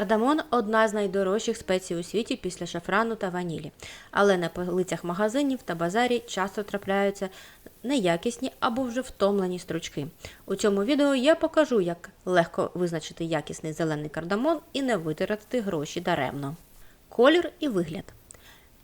Кардамон одна з найдорожчих спецій у світі після шафрану та ванілі, але на полицях магазинів та базарі часто трапляються неякісні або вже втомлені стручки. У цьому відео я покажу, як легко визначити якісний зелений кардамон і не витратити гроші даремно. Колір і вигляд.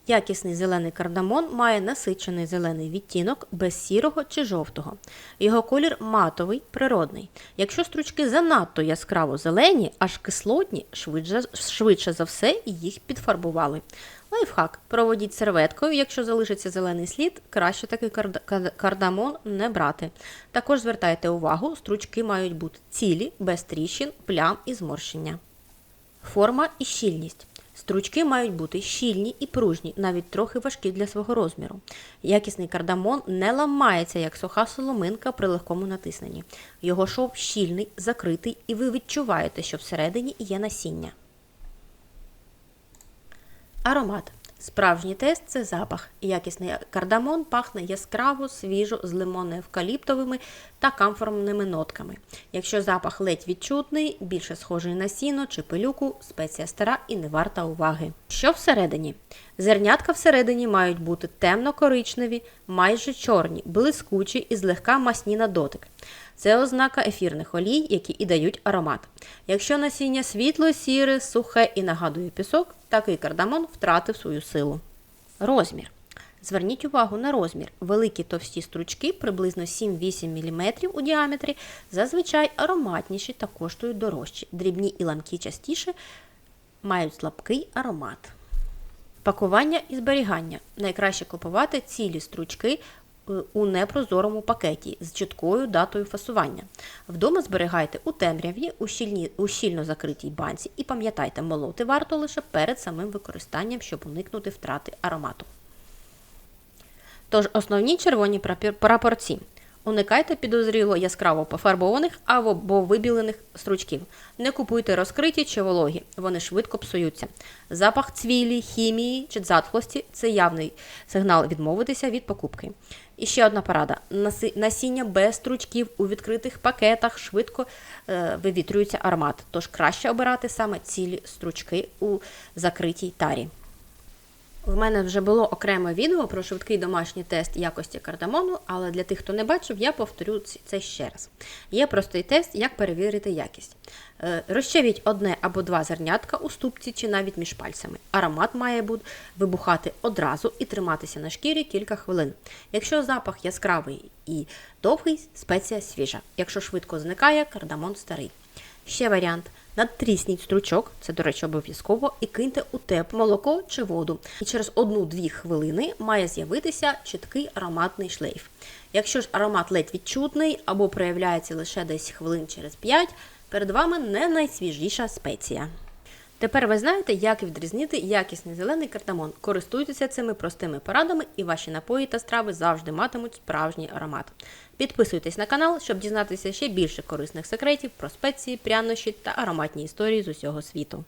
Якісний зелений кардамон має насичений зелений відтінок без сірого чи жовтого. Його колір матовий, природний. Якщо стручки занадто яскраво зелені, аж кислотні, швидше, швидше за все їх підфарбували. Лайфхак. Проводіть серветкою, якщо залишиться зелений слід, краще такий кардамон не брати. Також звертайте увагу, стручки мають бути цілі, без тріщин, плям і зморщення. Форма і щільність. Стручки мають бути щільні і пружні, навіть трохи важкі для свого розміру. Якісний кардамон не ламається, як суха соломинка при легкому натисненні. Його шов щільний, закритий, і ви відчуваєте, що всередині є насіння. Аромат. Справжній тест це запах. Якісний кардамон пахне яскраво, свіжо, з лимонно-евкаліптовими та камфорними нотками. Якщо запах ледь відчутний, більше схожий на сіно чи пилюку, спеція стара і не варта уваги. Що всередині? Зернятка всередині мають бути темно-коричневі, майже чорні, блискучі і злегка масні на дотик. Це ознака ефірних олій, які і дають аромат. Якщо насіння світло, сіре, сухе і нагадує пісок, такий кардамон втратив свою силу. Розмір. Зверніть увагу на розмір. Великі товсті стручки приблизно 7-8 мм у діаметрі, зазвичай ароматніші та коштують дорожче. Дрібні і ламкі частіше мають слабкий аромат. Пакування і зберігання. Найкраще купувати цілі стручки е, у непрозорому пакеті з чіткою датою фасування. Вдома зберігайте у темряві, у, щільні, у щільно закритій банці і пам'ятайте, молоти варто лише перед самим використанням, щоб уникнути втрати аромату. Тож основні червоні прапорці. Уникайте підозріло яскраво пофарбованих або вибілених стручків. Не купуйте розкриті чи вологі, вони швидко псуються. Запах цвілі, хімії чи затхлості це явний сигнал відмовитися від покупки. І ще одна порада: насіння без стручків у відкритих пакетах швидко е, вивітрюється аромат, тож краще обирати саме цілі стручки у закритій тарі. В мене вже було окреме відео про швидкий домашній тест якості кардамону, але для тих, хто не бачив, я повторю це ще раз. Є простий тест, як перевірити якість. Е, Розчавіть одне або два зернятка у ступці чи навіть між пальцями. Аромат має бути вибухати одразу і триматися на шкірі кілька хвилин. Якщо запах яскравий і довгий, спеція свіжа. Якщо швидко зникає, кардамон старий. Ще варіант. Надтрісніть стручок, це, до речі, обов'язково, і киньте у тепле молоко чи воду. І через 1-2 хвилини має з'явитися чіткий ароматний шлейф. Якщо ж аромат ледь відчутний або проявляється лише десь хвилин через 5, перед вами не найсвіжіша спеція. Тепер ви знаєте, як відрізнити якісний зелений кардамон. Користуйтеся цими простими порадами, і ваші напої та страви завжди матимуть справжній аромат. Підписуйтесь на канал, щоб дізнатися ще більше корисних секретів про спеції, прянощі та ароматні історії з усього світу.